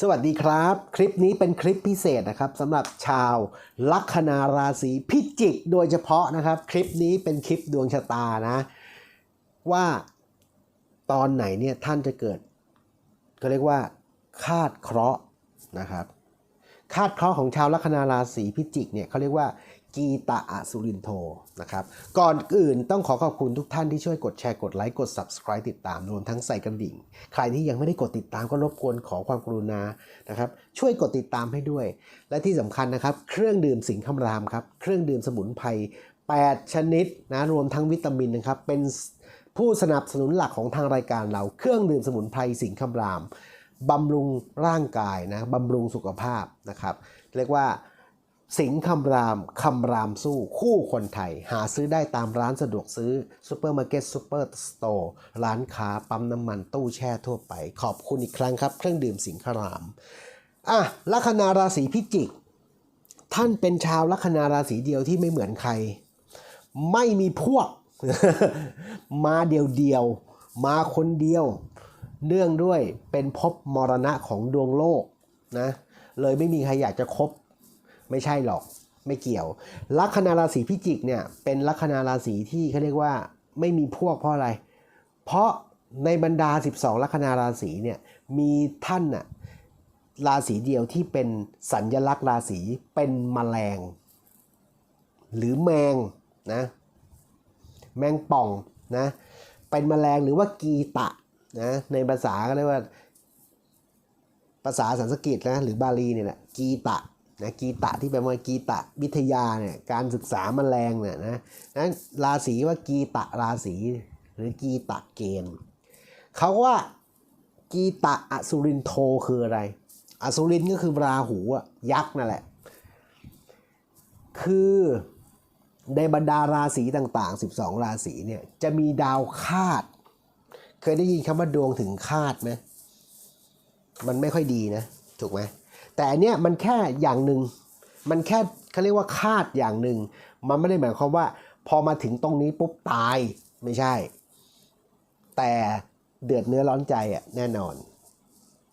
สวัสดีครับ คลิปนี้เป็นคลิปพิเศษนะครับสำหรับชาวลัคนาราศีพิจิกโดยเฉพาะนะครับ คลิปนี้เป็นคลิปดวงชะตานะ ว่าตอนไหนเนี่ยท่านจะเกิดก็เรียกว่า คาดเคราะห์นะครับ คาดเคราะห์ของชาวลัคนาราศีพิจิกเนี่ยเขาเรียกว่า กีตะอสุรินโทนะครับ ก่อนอื่นต้องขอขอบคุณทุกท่านที่ช่วยกดแชร์กดไลค์กด Subscribe ติดตามรวมทั้งใส่กระดิ่ง ใครที่ยังไม่ได้กดติดตามก็รบกวนขอความกรุณานะครับ ช่วยกดติดตามให้ด้วย และที่สำคัญนะครับ เครื่องดื่มสิงคำรามครับ เครื่องดื่มสมุนไพร8 ชนิดนะรวมทั้งวิตามินนะครับ เป็นผู้สนับสนุนหลักของทางรายการเรา เครื่องดื่มสมุนไพรสิงคำรามบำรุงร่างกายนะบำรุงสุขภาพนะครับ เรียกว่า สิงห์คำราม คำรามสู้ คู่คนไทย หาซื้อได้ตามร้านสะดวกซื้อซูเปอร์มาร์เก็ตซูเปอร์สโตร์ร้านค้าปั๊มน้ำมันตู้แช่ทั่วไป ขอบคุณอีกครั้งครับ เครื่องดื่มสิงห์คำราม อะลัคนาราศีพิจิก ท่านเป็นชาวลัคนาราศีเดียวที่ไม่เหมือนใคร ไม่มีพวก มาเดียวเดียว มาคนเดียว เนื่องด้วยเป็นภพมรณะของดวงโลกนะเลยไม่มีใครอยากจะคบ ไม่ใช่หรอกไม่เกี่ยว ลัคนาราศีพิจิกเนี่ยเป็นลัคนาราศีที่เขาเรียกว่าไม่มีพวกเพราะอะไร เพราะในบรรดา 12 ลัคนาราศีเนี่ยมีท่านน่ะราศีเดียวที่เป็นสัญญลักษณ์ราศีเป็นแมลง หรือแมงนะแมงป่องนะเป็นแมลงหรือว่ากีตะนะในภาษาก็เรียกว่า ภาษาสันสกฤตนะหรือบาลีเนี่ยแหละกีตะ นะกีตะที่แปลว่ากีตะวิทยาเนี่ยการศึกษามแมลงเนี่ยนะนั้นราศีว่ากีตะราศีหรือกีตะเกณฑ์เขาว่ากีตะอสุรินโทคืออะไร อสุรินก็คือราหูอะยักษ์นั่นแหละ คือในบรรดาราศีต่างๆ 12 ราศีเนี่ยจะมีดาวคาด เคยได้ยินคำว่าดวงถึงคาดไหมมันไม่ค่อยดีนะ ถูกไหม แต่อันเนี้ยมันแค่อย่างหนึ่งมันแค่เขาเรียกว่าคาดอย่างหนึ่งมันไม่ได้หมายความว่า พอมาถึงตรงนี้ปุ๊บตายไม่ใช่ แต่เดือดเนื้อร้อนใจอะแน่นอน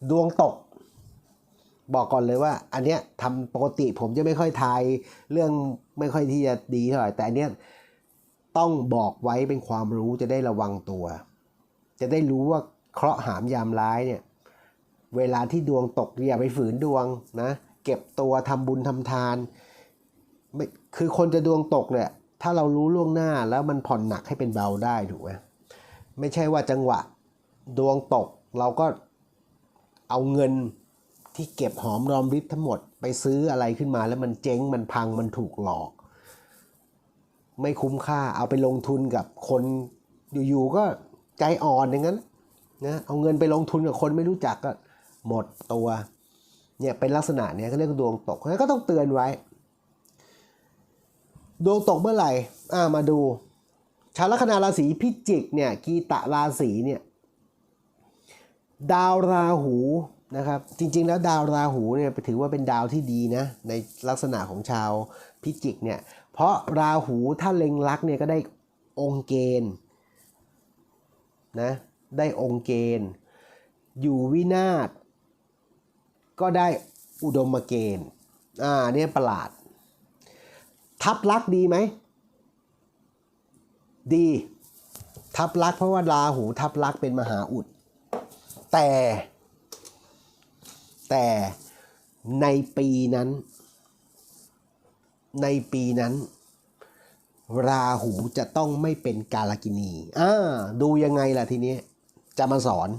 ดวงตก บอกก่อนเลยว่า อันเนี้ยทำปกติผมจะไม่ค่อยทายเรื่องไม่ค่อยที่จะดีเท่าไหร่แต่อันเนี้ยต้องบอกไว้เป็นความรู้จะได้ระวังตัว จะได้รู้ว่าเคราะห์หามยามร้ายเนี่ย เวลาที่ดวงตกอย่าไปฝืนดวงนะเก็บตัวทำบุญทำทานไม่คือคนจะดวงตกเนี่ยถ้าเรารู้ล่วงหน้าแล้วมันผ่อนหนักให้เป็นเบาได้ถูกไหมไม่ใช่ว่าจังหวะดวงตกเราก็เอาเงินที่เก็บหอมรอมริบทั้งหมดไปซื้ออะไรขึ้นมาแล้วมันเจ๊งมันพังมันถูกหลอก ไม่คุ้มค่าเอาไปลงทุนกับคนอยู่ๆก็ใจอ่อนอย่างนั้นนะเอาเงินไปลงทุนกับคนไม่รู้จักก็ หมดตัวเนี่ยเป็นลักษณะเนี้ยเขาเรียกว่าดวงตกงั้นก็ต้องเตือนไว้ ดวงตกเมื่อไหร่อ่ามาดู ชาวลัคนาราศีพิจิกเนี่ยกีตะราศีเนี่ยดาวราหูนะครับจริงๆแล้วดาวราหูเนี่ยถือว่าเป็นดาวที่ดีนะในลักษณะของชาวพิจิกเนี่ยเพราะราหูถ้าเล็งลักเนี่ยก็ได้องค์เกณฑ์นะได้องค์เกณฑ์อยู่วินาศ ก็ได้อุดมเกณฑ์อ่าเนี่ยประหลาด ทับลักดีไหม ดี ทับลักเพราะว่าราหูทับลักเป็นมหาอุด แต่ แต่ในปีนั้น ในปีนั้น ราหูจะต้องไม่เป็นกาลกินีอ่าดูยังไงล่ะทีนี้ จะมาสอน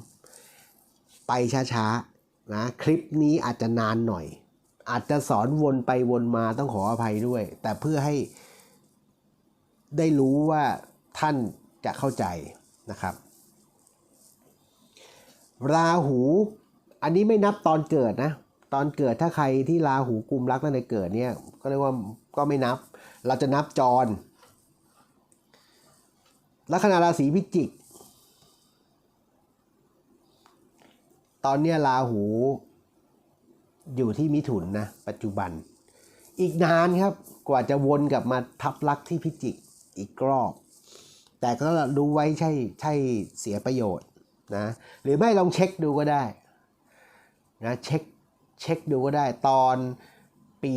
ไปช้าๆ นะคลิปนี้อาจจะนานหน่อย อาจจะสอนวนไปวนมาต้องขออภัยด้วย แต่เพื่อให้ได้รู้ว่าท่านจะเข้าใจนะครับ ราหูอันนี้ไม่นับตอนเกิดนะตอนเกิดถ้าใครที่ราหูกุมรักตั้งแต่เกิดเนี่ยก็เรียกว่าก็ไม่นับ เราจะนับจรลัคนาราศีพิจิก ตอนนี้ราหูอยู่ที่มิถุนนะปัจจุบัน อีกนานครับกว่าจะวนกลับมาทับลักที่พิจิกอีกรอบ แต่ก็รู้ไว้ใช่ใช่เสียประโยชน์นะหรือไม่ลองเช็คดูก็ได้นะเช็คเช็คดูก็ได้ตอนปี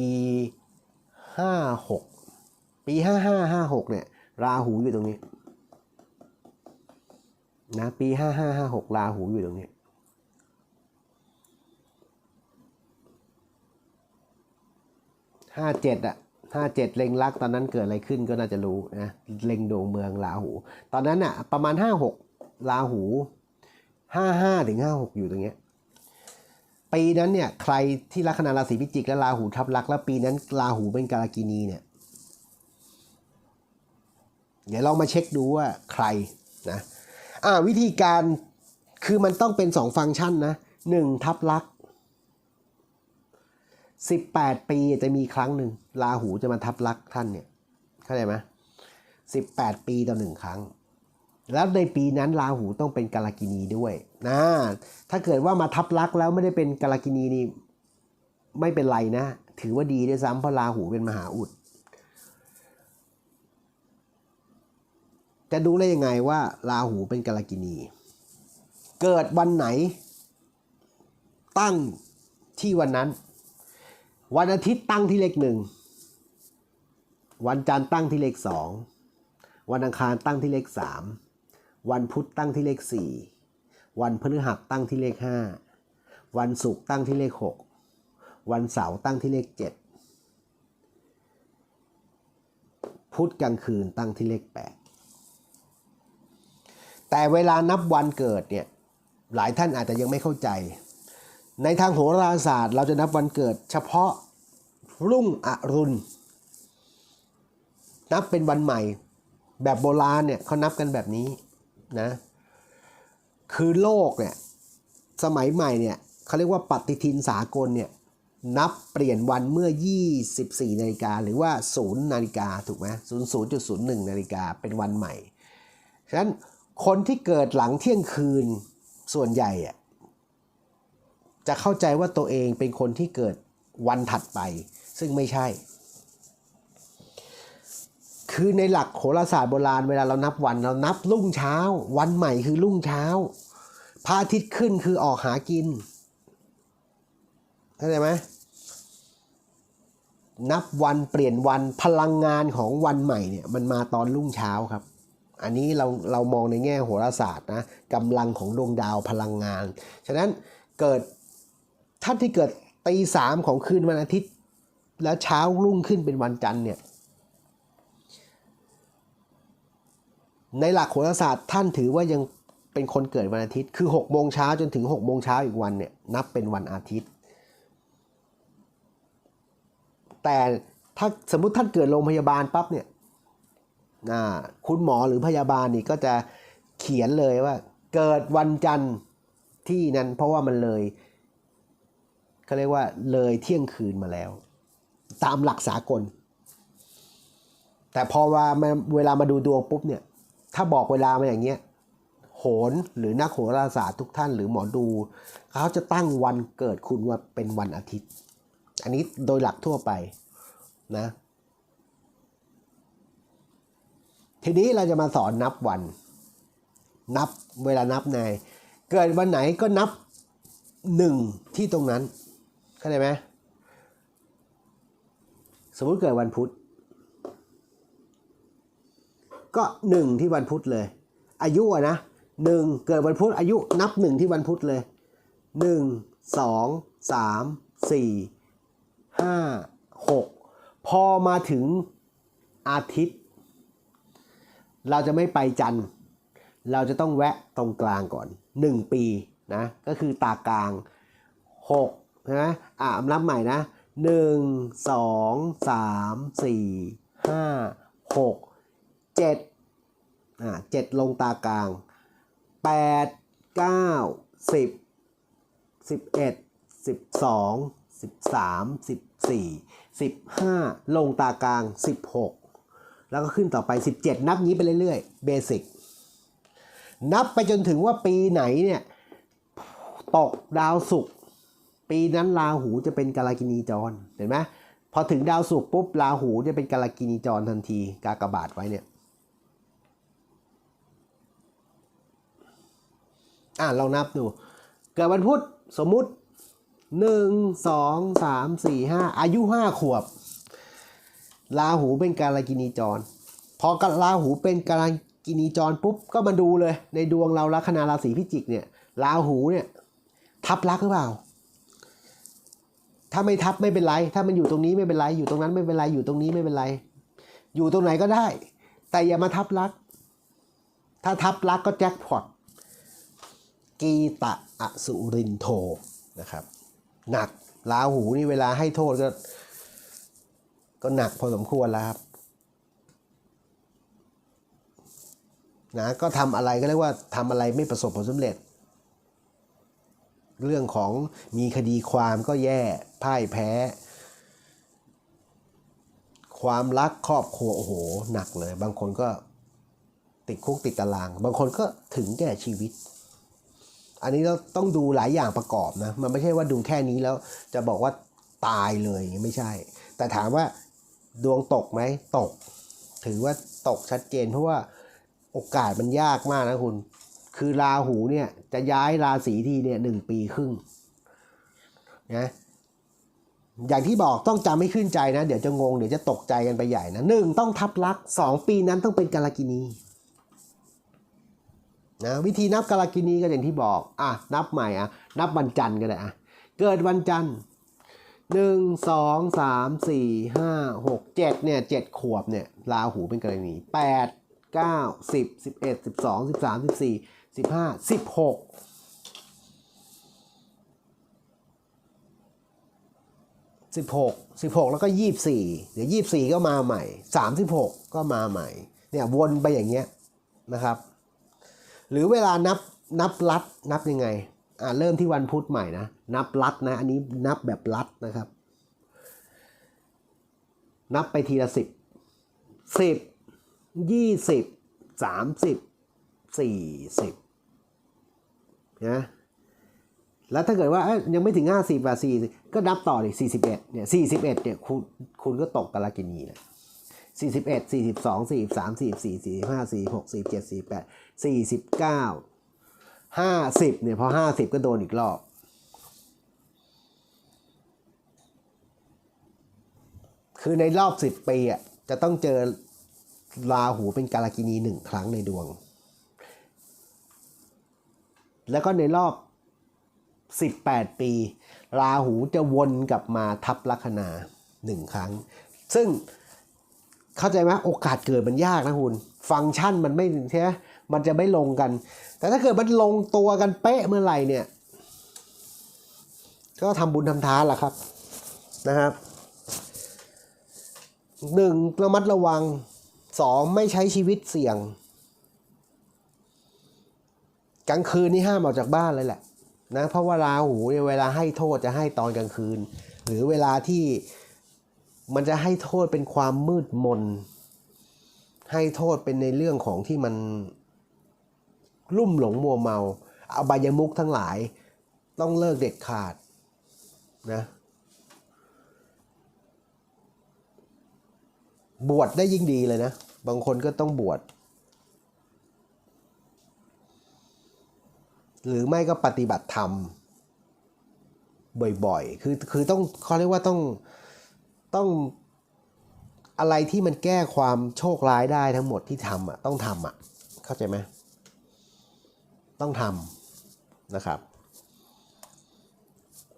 56 ปี 55 56เนี่ยราหูอยู่ตรงนี้นะปี 55 56ราหูอยู่ตรงนี้ ห้าเจ็ดอะห้าเจ็ดเล็งรักตอนนั้นเกิดอะไรขึ้นก็น่าจะรู้นะเล็งดวงเมืองราหู ตอนนั้นอะประมาณห้าหกราหูห้าห้าถึงห้าหกอยู่ตรงเนี้ยปีนั้นเนี่ยใครที่ลัคนาราศีพิจิกและราหูทับลัก แล้วปีนั้นราหูเป็นกาลกินีเนี่ยเดี๋ยวลองมาเช็คดูว่าใครนะอ่าวิธีการคือมันต้องเป็นสองฟังก์ชันนะหนึ่งทับลัก 18 ปีจะมีครั้งหนึ่งราหูจะมาทับลักท่านเนี่ยเข้าใจไหม18ปีต่อหนึ่งครั้ง แล้วในปีนั้นราหูต้องเป็นกาลกินีด้วยนะถ้าเกิดว่ามาทับลักแล้วไม่ได้เป็นกาลกินีนี่ไม่เป็นไรนะ ถือว่าดีด้วยซ้ำเพราะราหูเป็นมหาอุด จะดูได้ยังไงว่าราหูเป็นกาลกินี เกิดวันไหน ตั้งที่วันนั้น วันอาทิตย์ตั้งที่เลขหนึ่ง วันจันทร์ตั้งที่เลขสอง วันอังคารตั้งที่เลขสาม วันพุธตั้งที่เลขสี่ วันพฤหัสตั้งที่เลขห้า วันศุกร์ตั้งที่เลขหก วันเสาร์ตั้งที่เลขเจ็ด พุธกลางคืนตั้งที่เลขแปด แต่เวลานับวันเกิดเนี่ย หลายท่านอาจจะยังไม่เข้าใจ ในทางโหราศาสตร์ เราจะนับวันเกิดเฉพาะรุ่งอรุณ นับเป็นวันใหม่ แบบโบราณเนี่ยเขานับกันแบบนี้นะคือโลกเนี่ยสมัยใหม่เนี่ยเขาเรียกว่าปฏิทินสากลเนี่ยนับเปลี่ยนวันเมื่อ 24 นาฬิกาหรือว่า 0 นาฬิกาถูกไหม00.01 นาฬิกาเป็นวันใหม่ ฉะนั้นคนที่เกิดหลังเที่ยงคืนส่วนใหญ่อะ จะเข้าใจว่าตัวเองเป็นคนที่เกิดวันถัดไป ซึ่งไม่ใช่ คือในหลักโหราศาสตร์โบราณเวลาเรานับวันเรานับรุ่งเช้า วันใหม่คือรุ่งเช้าพระอาทิตย์ขึ้นคือออกหากินเข้าใจไหมนับวันเปลี่ยนวันพลังงานของวันใหม่เนี่ยมันมาตอนรุ่งเช้าครับ อันนี้เราเรามองในแง่โหราศาสตร์นะกำลังของดวงดาวพลังงาน ฉะนั้นเกิด ท่านที่เกิดตีสามของคืนวันอาทิตย์ แล้วเช้ารุ่งขึ้นเป็นวันจันทร์เนี่ยในหลักโหราศาสตร์ท่านถือว่ายังเป็นคนเกิดวันอาทิตย์ คือ6กโมงเช้าจนถึง6กโมงเช้าอีกวันเนี่ยนับเป็นวันอาทิตย์ แต่ถ้าสมมุติท่านเกิดโรงพยาบาลปั๊บเนี่ยคุณหมอหรือพยาบาลนี่ก็จะเขียนเลยว่า เกิดวันจันทร์ที่นั้นเพราะว่ามันเลย เขาเรียกว่าเลยเที่ยงคืนมาแล้ว ตามหลักสากล แต่พอว่าเวลามาดูดวงปุ๊บเนี่ย ถ้าบอกเวลามาอย่างเงี้ยโหนหรือนักโหราศาสตร์ทุกท่านหรือหมอดู เขาจะตั้งวันเกิดคุณว่าเป็นวันอาทิตย์ อันนี้โดยหลักทั่วไปนะ ทีนี้เราจะมาสอนนับวัน นับเวลานับในเกิดวันไหนก็นับหนึ่งที่ตรงนั้น เข้าใจไหมสมมุติเกิดวันพุธ ก็หนึ่งที่วันพุธเลย อายุอะนะหนึ่งเกิดวันพุธอายุนับหนึ่งที่วันพุธเลยหนึ่งสองสามสี่ห้าหกพอมาถึงอาทิตย์ เราจะไม่ไปจันทร์ เราจะต้องแวะตรงกลางก่อนหนึ่งปีนะ ก็คือตากลางหก ใช่ไหมอะนับใหม่นะหนึ่งสองสามสี่ห้าหกเจ็ดอะเจ็ดลงตากลางแปดเก้าสิบสิบเอ็ดสิบสองสิบสามสิบสี่สิบห้าลงตากลางสิบหกแล้วก็ขึ้นต่อไป17นับนี้ไปเรื่อยๆเบสิกนับไปจนถึงว่าปีไหนเนี่ยตกดาวศุกร์ ปีนั้นราหูจะเป็นกาลกินีจรเห็นไหมพอถึงดาวศุกร์ปุ๊บราหูจะเป็นกาลกินีจรทันที กากบาทไว้เนี่ยอะลองนับดู เกิดวันพุธสมมุติหนึ่งสองสามสี่ห้าอายุห้าขวบ ราหูเป็นการกินีจร พอกราหูเป็นการกินีจรปุ๊บก็มาดูเลย ในดวงเราลัคนาราศีพิจิกเนี่ยราหูเนี่ยทับลักหรือเปล่า ถ้าไม่ทับไม่เป็นไร ถ้ามันอยู่ตรงนี้ไม่เป็นไร อยู่ตรงนั้นไม่เป็นไรอยู่ตรงนี้ไม่เป็นไร อยู่ตรงไหนก็ได้ แต่อย่ามาทับลัก ถ้าทับลักก็แจ็คพอตกีตะอสุรินโทนะครับหนักลาหูนี่เวลาให้โทษก็ ก็หนักพอสมควรแล้วครับนะก็ทำอะไรก็เรียกว่าทำอะไรไม่ประสบผลสำเร็จ เรื่องของมีคดีความก็แย่ พ่ายแพ้ ความรักครอบครัวโอ้โหหนักเลย บางคนก็ติดคุกติดตาราง บางคนก็ถึงแก่ชีวิต อันนี้เราต้องดูหลายอย่างประกอบนะ มันไม่ใช่ว่าดูแค่นี้แล้วจะบอกว่าตายเลยไม่ใช่ แต่ถามว่าดวงตกไหมตก ถือว่าตกชัดเจนเพราะว่าโอกาสมันยากมากนะคุณ คือราหูเนี่ยจะย้ายราศีทีเนี่ยหนึ่งปีครึ่งนะ อย่างที่บอกต้องจำไม่ขึ้นใจนะ เดี๋ยวจะงง เดี๋ยวจะตกใจกันไปใหญ่นะหนึ่งต้องทับลักสองปีนั้นต้องเป็นกาลกินีนะวิธีนับกาลกินีก็อย่างที่บอกอะนับใหม่อะนับวันจันทร์ก็ได้อะเกิดวันจันทร์หนึ่งสองสามสี่ห้าหกเจ็ดเนี่ยเจ็ดขวบเนี่ยราหูเป็นกรณีแปดเก้าสิบสิบเอ็ดสิบสองสิบสามสิบสี่สิบห้าสิบหก สิบหกสิบหกแล้วก็ยี่สิบสี่เดี๋ยวยี่สิบสี่ก็มาใหม่สามสิบหกก็มาใหม่ เนี่ยวนไปอย่างเงี้ยนะครับ หรือเวลานับนับลัดนับยังไง อ่าเริ่มที่วันพุธใหม่นะ นับลัดนะ อันนี้นับแบบลัดนะครับ นับไปทีละสิบสิบยี่สิบสามสิบสี่สิบนะ แล้วถ้าเกิดว่ายังไม่ถึงห้าสิบอะสี่ก็นับต่อเลยสี่สิบเอ็ดเนี่ยสี่สิบเอ็ดเนี่ยคุณคุณก็ตกกาลกินีเลยสี่สิบเอ็ดสี่สิบสองสี่สามสี่สี่สี่ห้าสี่หกสี่เจ็ดสี่แปดสี่สิบเก้าห้าสิบเนี่ยพอห้าสิบก็โดนอีกรอบ คือในรอบสิบปีอะจะต้องเจอราหูเป็นกาลกินีหนึ่งครั้งในดวง แล้วก็ในรอบ สิบแปดปี ราหูจะวนกลับมาทับลัคนาหนึ่งครั้ง ซึ่งเข้าใจไหมโอกาสเกิดมันยากนะคุณ ฟังก์ชันมันไม่ใช่ไหมมันจะไม่ลงกัน แต่ถ้าเกิดมันลงตัวกันเป๊ะเมื่อไหร่เนี่ย ก็ทำบุญทำทานแหละครับนะครับหนึ่งระมัดระวังสองไม่ใช้ชีวิตเสี่ยง กลางคืนนี่ห้ามออกจากบ้านเลยแหละ นะเพราะว่าราหูเนี่ยเวลาให้โทษจะให้ตอนกลางคืน หรือเวลาที่มันจะให้โทษเป็นความมืดมน ให้โทษเป็นในเรื่องของที่มันลุ่มหลงมัวเมาอบายมุกทั้งหลายต้องเลิกเด็ดขาดนะบวชได้ยิ่งดีเลยนะ บางคนก็ต้องบวช หรือไม่ก็ปฏิบัติธรรมบ่อยๆ คือคือต้องเขาเรียกว่าต้องต้องอะไรที่มันแก้ความโชคร้ายได้ทั้งหมดที่ทำอะต้องทำอะเข้าใจไหมต้องทำนะครับ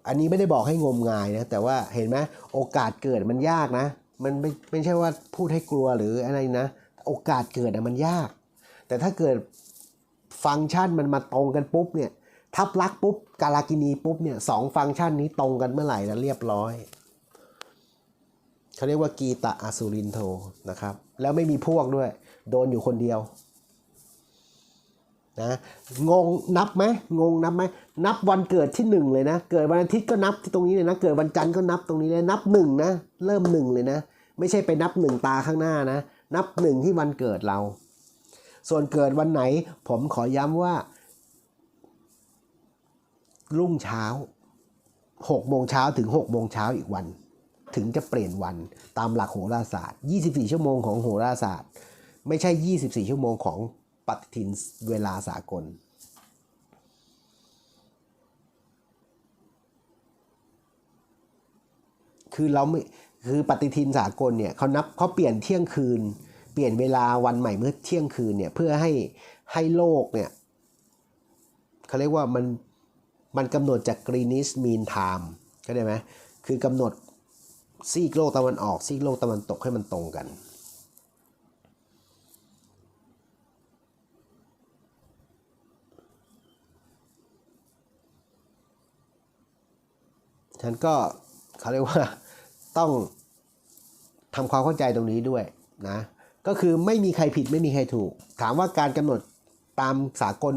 อันนี้ไม่ได้บอกให้งมงายนะแต่ว่าเห็นไหมโอกาสเกิดมันยากนะ มันไม่ไม่ใช่ว่าพูดให้กลัวหรืออะไรนะ โอกาสเกิดอะมันยาก แต่ถ้าเกิด ฟังก์ชันมันมาตรงกันปุ๊บเนี่ยทับลักปุ๊บกาลากินีปุ๊บเนี่ยสองฟังก์ชันนี้ตรงกันเมื่อไหร่แล้วเรียบร้อยเขาเรียกว่ากีตะอสุรินโทนะครับ แล้วไม่มีพวกด้วย โดนอยู่คนเดียวนะงงนับไหมงงนับไหมนับวันเกิดที่หนึ่งเลยนะ เกิดวันอาทิตย์ก็นับที่ตรงนี้เลยนะ เกิดวันจันทร์ก็นับตรงนี้เลยนับหนึ่งนะเริ่มหนึ่งเลยนะ ไม่ใช่ไปนับหนึ่งตาข้างหน้านะ นับหนึ่งที่วันเกิดเรา ส่วนเกิดวันไหน ผมขอย้ำว่า รุ่งเช้าหกโมงเช้าถึงหกโมงเช้าอีกวัน ถึงจะเปลี่ยนวันตามหลักโหราศาสตร์ 24 ชั่วโมงของโหราศาสตร์ ไม่ใช่ 24 ชั่วโมงของปฏิทินเวลาสากลคือเราไม่คือปฏิทินสากลเนี่ยเขานับเขาเปลี่ยนเที่ยงคืน เปลี่ยนเวลาวันใหม่เมื่อเที่ยงคืนเนี่ยเพื่อให้ให้โลกเนี่ยเขาเรียกว่ามันมันกำหนดจาก Greenwich Mean Time เข้าใจไหมคือกำหนดซีกโลกตะวันออกซีกโลกตะวันตกให้มันตรงกันฉันก็เขาเรียกว่าต้องทำความเข้าใจตรงนี้ด้วยนะ ก็คือไม่มีใครผิดไม่มีใครถูก ถามว่าการกำหนดตามสากล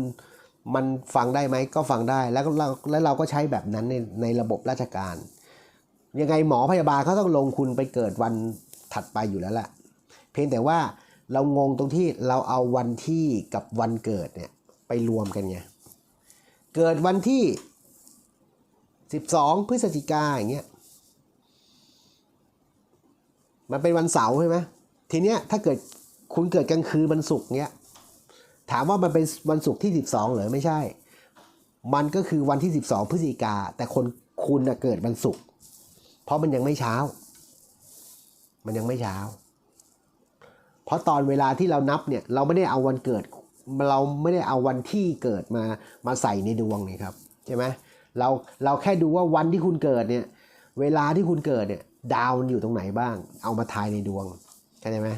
มันฟังได้ไหมก็ฟังได้แล้วเราแล้วเราก็ใช้แบบนั้นในในระบบราชการ ยังไงหมอพยาบาลเขาต้องลงคุณไปเกิดวันถัดไปอยู่แล้วแหละเพียงแต่ว่าเรางงตรงที่เราเอาวันที่กับวันเกิดเนี่ยไปรวมกันไงเกิดวันที่ 12 พฤศจิกาอย่างเงี้ยมันเป็นวันเสาร์ใช่ไหม ทีเนี้ยถ้าเกิดคุณเกิดกลางคืนวันศุกร์เนี้ยถามว่ามันเป็นวันศุกร์ที่ 12 เหรือไม่ใช่ มันก็คือวันที่ 12 พฤศจิกา แต่คนคุณน่ะเกิดวันศุกร์เพราะมันยังไม่เช้า มันยังไม่เช้า เพราะตอนเวลาที่เรานับเนี่ยเราไม่ได้เอาวันเกิด เราไม่ได้เอาวันที่เกิดมามาใส่ในดวงนี่ครับใช่ไหมเราเราแค่ดูว่าวันที่คุณเกิดเนี่ยเวลาที่คุณเกิดเนี่ยดาวมันอยู่ตรงไหนบ้าง เอามาทายในดวง เข้าใจไหม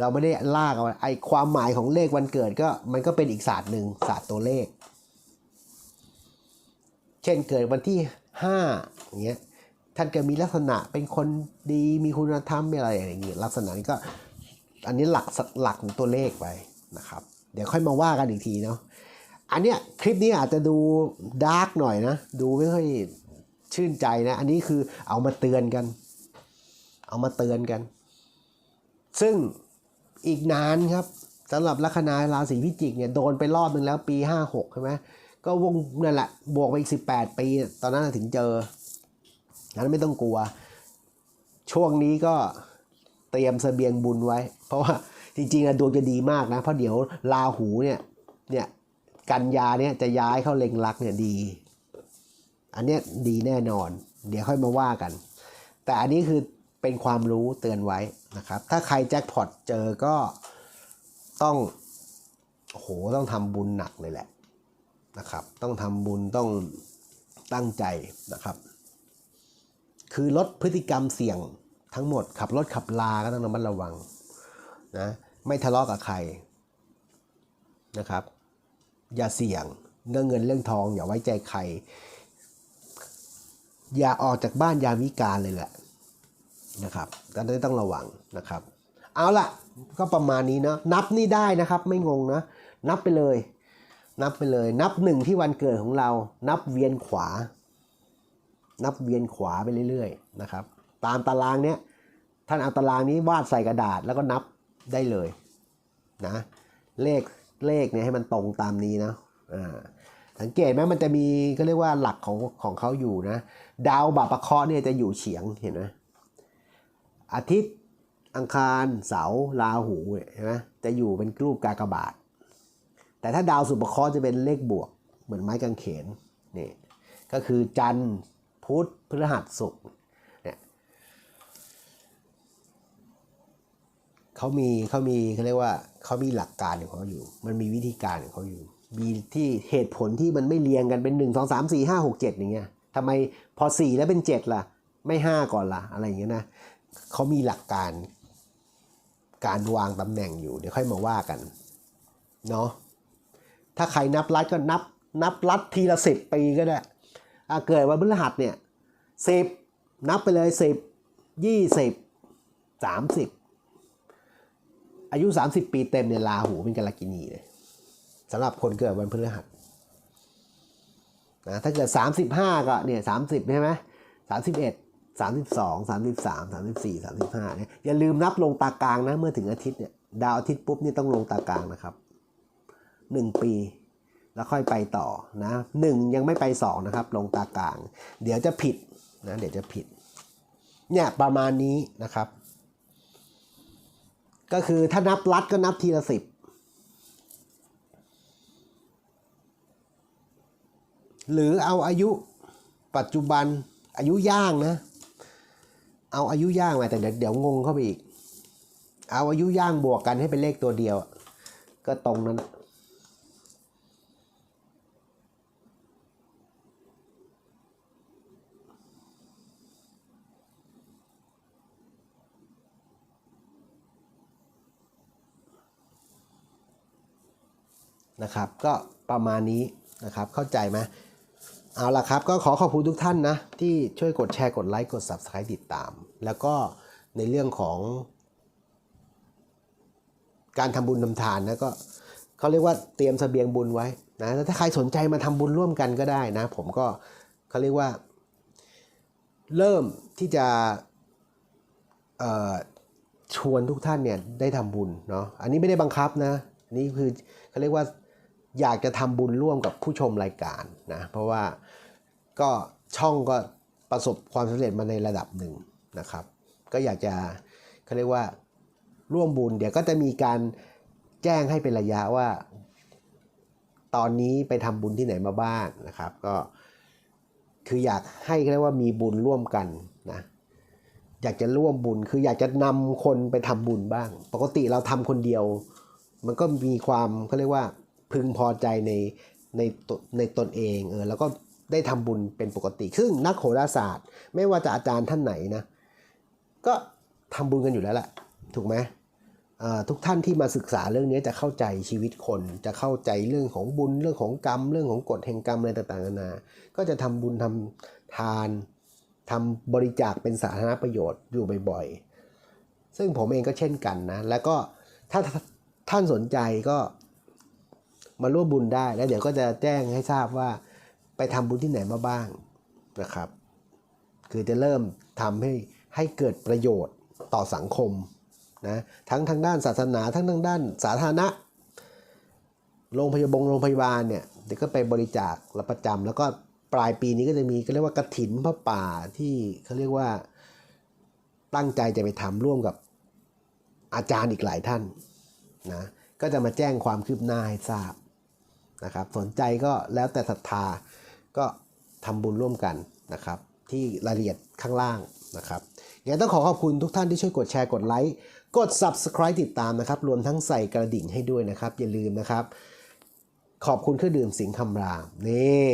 เราไม่ได้ลากเอาไอความหมายของเลขวันเกิดก็มันก็เป็นอีกศาสตร์หนึ่งศาสตร์ตัวเลข เช่นเกิดวันที่ห้าอย่างเงี้ยท่านก็มีลักษณะเป็นคนดีมีคุณธรรมมีอะไรอย่างเงี้ยลักษณะนี้ก็อันนี้หลักหลักของตัวเลขไปนะครับ เดี๋ยวค่อยมาว่ากันอีกทีเนาะอันเนี้ยคลิปนี้อาจจะดูดาร์กหน่อยนะ ดูไม่ค่อยชื่นใจนะ อันนี้คือเอามาเตือนกัน เอามาเตือนกัน ซึ่งอีกนานครับสำหรับลัคนาราศีพิจิกเนี่ยโดนไปรอบหนึ่งแล้วปี 56 ใช่ไหมก็วงนั่นแหละบวกไปอีก 18 ปี ตอนนั้นถึงเจอนั้นไม่ต้องกลัว ช่วงนี้ก็เตรียมเสบียงบุญไว้ เพราะว่าจริงๆอะดวงจะดีมากนะ เพราะเดี๋ยวลาหูเนี่ยเนี่ยกันยาเนี่ยจะย้ายเข้าเล็งรักเนี่ยดี อันเนี้ยดีแน่นอน เดี๋ยวค่อยมาว่ากัน แต่อันนี้คือเป็นความรู้เตือนไว้ นะครับถ้าใครแจ็คพอตเจอก็ต้องโหต้องทำบุญหนักเลยแหละนะครับ ต้องทำบุญต้องตั้งใจนะครับ คือลดพฤติกรรมเสี่ยงทั้งหมด ขับรถขับลาก็ต้องระมัดระวังนะไม่ทะเลาะกับใครนะครับ อย่าเสี่ยงเรื่องเงินเรื่องทอง อย่าไว้ใจใคร อย่าออกจากบ้านยามวิกาลเลยแหละ นะครับก็ต้องระวังนะครับ เอาละก็ประมาณนี้เนาะนับนี่ได้นะครับไม่งงนะนับไปเลย นับไปเลย นับหนึ่งที่วันเกิดของเรา นับเวียนขวา นับเวียนขวาไปเรื่อยๆนะครับ ตามตารางเนี้ยท่านเอาตารางนี้วาดใส่กระดาษแล้วก็นับได้เลยนะเลขเลขเนี่ยให้มันตรงตามนี้นะอ่าสังเกตไหมมันจะมีก็เรียกว่าหลักของของเขาอยู่นะ ดาวบาปะเคราะห์เนี่ยจะอยู่เฉียงเห็นไหม อาทิตย์อังคารเสาร์ราหูเนี่ยเห็นไหมจะอยู่เป็นรูปกากบาท แต่ถ้าดาวสุปเคราะห์จะเป็นเลขบวก เหมือนไม้กางเขนนี่ก็คือจันทร์พุธพฤหัสศุกร์เนี่ยเขามีเขามีเขาเรียกว่าเขามีหลักการของเขาอยู่ มันมีวิธีการของเขาอยู่ มีที่เหตุผลที่มันไม่เรียงกันเป็นหนึ่งสองสามสี่ห้าหกเจ็ดอย่างเงี้ยทำไมพอสี่แล้วเป็นเจ็ดล่ะ ไม่ห้าก่อนล่ะ อะไรอย่างเงี้ยนะ เขามีหลักการการวางตำแหน่งอยู่ เดี๋ยวค่อยมาว่ากันเนาะถ้าใครนับรัดก็นับนับรัดทีละสิบปีก็ได้อะเกิดวันพฤหัสเนี่ยสิบนับไปเลยสิบยี่สิบสามสิบอายุสามสิบปีเต็มเนี่ยลาหูเป็นกาลกินีเลยสำหรับคนเกิดวันพฤหัสนะถ้าเกิดสามสิบห้าก็เนี่ยสามสิบใช่ไหมสามสิบเอ็ดสามสิบสองสามสิบสามสามสิบสี่สามสิบห้าเนี่ยอย่าลืมนับลงตากลางนะเมื่อถึงอาทิตย์เนี่ยดาวอาทิตย์ปุ๊บนี่ต้องลงตากลางนะครับหนึ่งปีแล้วค่อยไปต่อนะหนึ่งยังไม่ไปสองนะครับ ลงตากลาง เดี๋ยวจะผิดนะเดี๋ยวจะผิดเนี่ยประมาณนี้นะครับ ก็คือถ้านับรัดก็นับทีละสิบหรือเอาอายุปัจจุบันอายุย่างนะ เอาอายุย่างมาแต่เดี๋ยวเดี๋ยวงงเข้าไปอีก เอาอายุย่างบวกกันให้เป็นเลขตัวเดียว ก็ตรงนั้นนะครับ ก็ประมาณนี้นะครับเข้าใจไหม เอาละครับ ก็ขอขอบคุณทุกท่านนะ ที่ช่วยกดแชร์กดไลค์กด Subscribe ติดตาม แล้วก็ในเรื่องของ การทำบุญทำทานนะก็เขาเรียกว่าเตรียมเสบียงบุญไว้นะแล้วถ้าใครสนใจมาทำบุญร่วมกันก็ได้นะ ผมก็เขาเรียกว่า เริ่มที่จะชวนทุกท่านเนี่ยได้ทำบุญเนาะอันนี้ไม่ได้บังคับนะ อันนี้คือเขาเรียกว่า อยากจะทำบุญร่วมกับผู้ชมรายการนะเพราะว่าก็ช่องก็ประสบความสำเร็จมาในระดับหนึ่งนะครับ ก็อยากจะเขาเรียกว่าร่วมบุญเดี๋ยวก็จะมีการแจ้งให้เป็นระยะว่า ตอนนี้ไปทำบุญที่ไหนมาบ้างนะครับ ก็คืออยากให้เรียกว่ามีบุญร่วมกันนะอยากจะร่วมบุญคืออยากจะนำคนไปทำบุญบ้าง ปกติเราทำคนเดียว มันก็มีความเขาเรียกว่า พึงพอใจในในตในตนเองเออแล้วก็ได้ทำบุญเป็นปกติ ซึ่งนักโหราศาสตร์ ไม่ว่าจะอาจารย์ท่านไหนนะ ก็ทำบุญกันอยู่แล้วแหละถูกไหมเอ่อทุกท่านที่มาศึกษาเรื่องนี้จะเข้าใจชีวิตคน จะเข้าใจเรื่องของบุญเรื่องของกรรม เรื่องของกฎแห่งกรรมอะไรต่างๆนานา ก็จะทำบุญทำทานทำบริจาคเป็นสาธารณประโยชน์อยู่บ่อยๆ ซึ่งผมเองก็เช่นกันนะ แล้วก็ถ้าท่านสนใจก็ มาร่วมบุญได้ แล้วเดี๋ยวก็จะแจ้งให้ทราบว่าไปทำบุญที่ไหนมาบ้างนะครับ คือจะเริ่มทำให้ให้เกิดประโยชน์ต่อสังคมนะทั้งทางด้านศาสนาทั้งทางด้านสาธารณะโรงพยาบาลโรงพยาบาลเนี่ยเดี๋ยวก็ไปบริจาครับประจำแล้วก็ปลายปีนี้ก็จะมีก็เรียกว่ากระถินพระป่าที่เขาเรียกว่าตั้งใจจะไปทำร่วมกับอาจารย์อีกหลายท่านนะก็จะมาแจ้งความคืบหน้าให้ทราบ นะครับ สนใจก็แล้วแต่ศรัทธาก็ทำบุญร่วมกันนะครับ ที่รายละเอียดข้างล่างนะครับอยังไงต้องขอขอบคุณทุกท่านที่ช่วยกดแชร์กดไลค์กด subscribe ติดตามนะครับ รวมทั้งใส่กระดิ่งให้ด้วยนะครับ อย่าลืมนะครับ ขอบคุณเครื่องดื่มสิงห์คำรามนี่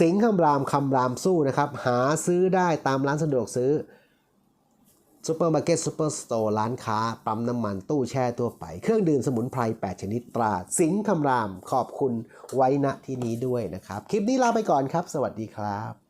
สิงห์คำรามคำรามสู้นะครับ หาซื้อได้ตามร้านสะดวกซื้อ ซูเปอร์มาร์เก็ตซูเปอร์สโตร์ร้านค้า ปั๊มน้ำมันตู้แช่ตัวไป เครื่องดื่มสมุนไพร 8 ชนิดตรา สิงคำรามขอบคุณไว้ณที่นี้ด้วยนะครับ คลิปนี้ลาไปก่อนครับ สวัสดีครับ